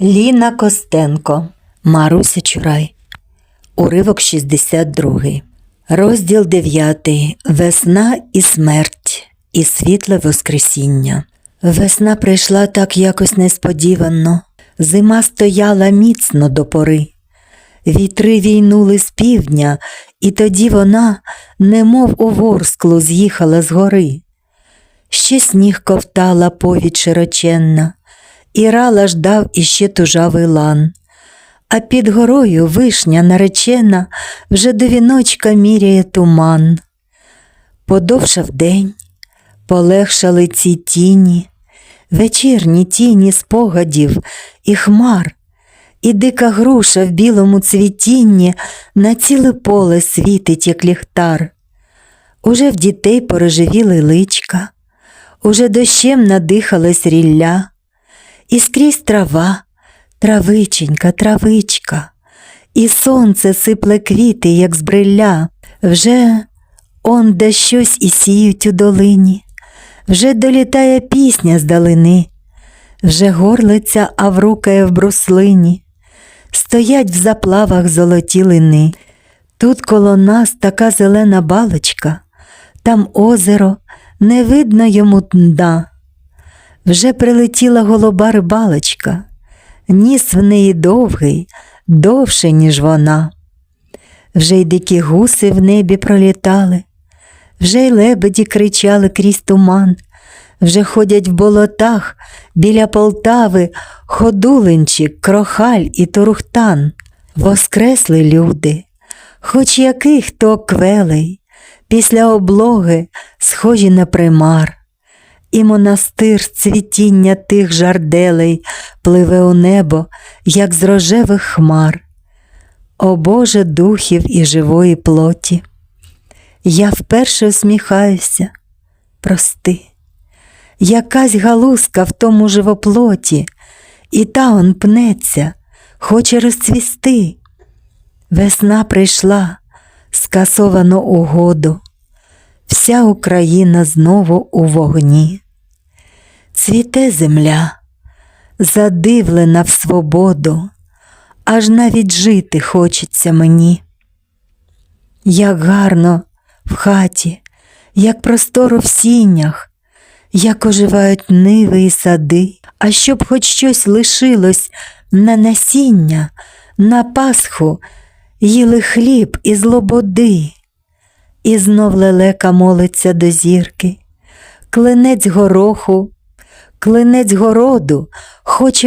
Ліна Костенко, Маруся Чурай. Уривок 62. Розділ 9. Весна і смерть, і світле Воскресіння. Весна прийшла так якось несподівано. Зима стояла міцно до пори. Вітри війнули з півдня, і тоді вона, немов у ворсклу, з'їхала з гори. Ще сніг ковтала повідь широченна, і рала ждав іще тужавий лан. А під горою вишня наречена вже до віночка міряє туман. Подовшав день, полегшали ці тіні, вечірні тіні спогадів і хмар, і дика груша в білому цвітінні на ціле поле світить, як ліхтар. Уже в дітей порожевіли личка, уже дощем надихалась рілля, і скрізь трава, травиченька, травичка, і сонце сипле квіти, як з бриля, вже он де щось і сіють у долині, вже долітає пісня з далини, вже горлиця аврукає в бруслині, стоять в заплавах золоті лини. Тут коло нас така зелена балочка, там озеро, не видно йому дна. Вже прилетіла голуба рибалочка, ніс в неї довгий, довше, ніж вона. Вже й дикі гуси в небі пролітали, вже й лебеді кричали крізь туман, вже ходять в болотах біля Полтави ходулинчик, крохаль і турухтан. Воскресли люди, хоч яких то квелей, після облоги схожі на примар. І монастир цвітіння тих жарделей пливе у небо, як з рожевих хмар. О Боже духів і живої плоті, я вперше усміхаюся, прости, якась галузка в тому живоплоті, і та он пнеться, хоче розцвісти. Весна прийшла, скасовано угоду, вся Україна знову у вогні. Цвіте земля, задивлена в свободу, аж навіть жити хочеться мені. Як гарно в хаті, як просторо в сінях, як оживають ниви і сади, а щоб хоч щось лишилось на насіння, на Пасху їли хліб із лободи. І знов лелека молиться до зірки, клинець гороху, клинець городу хоче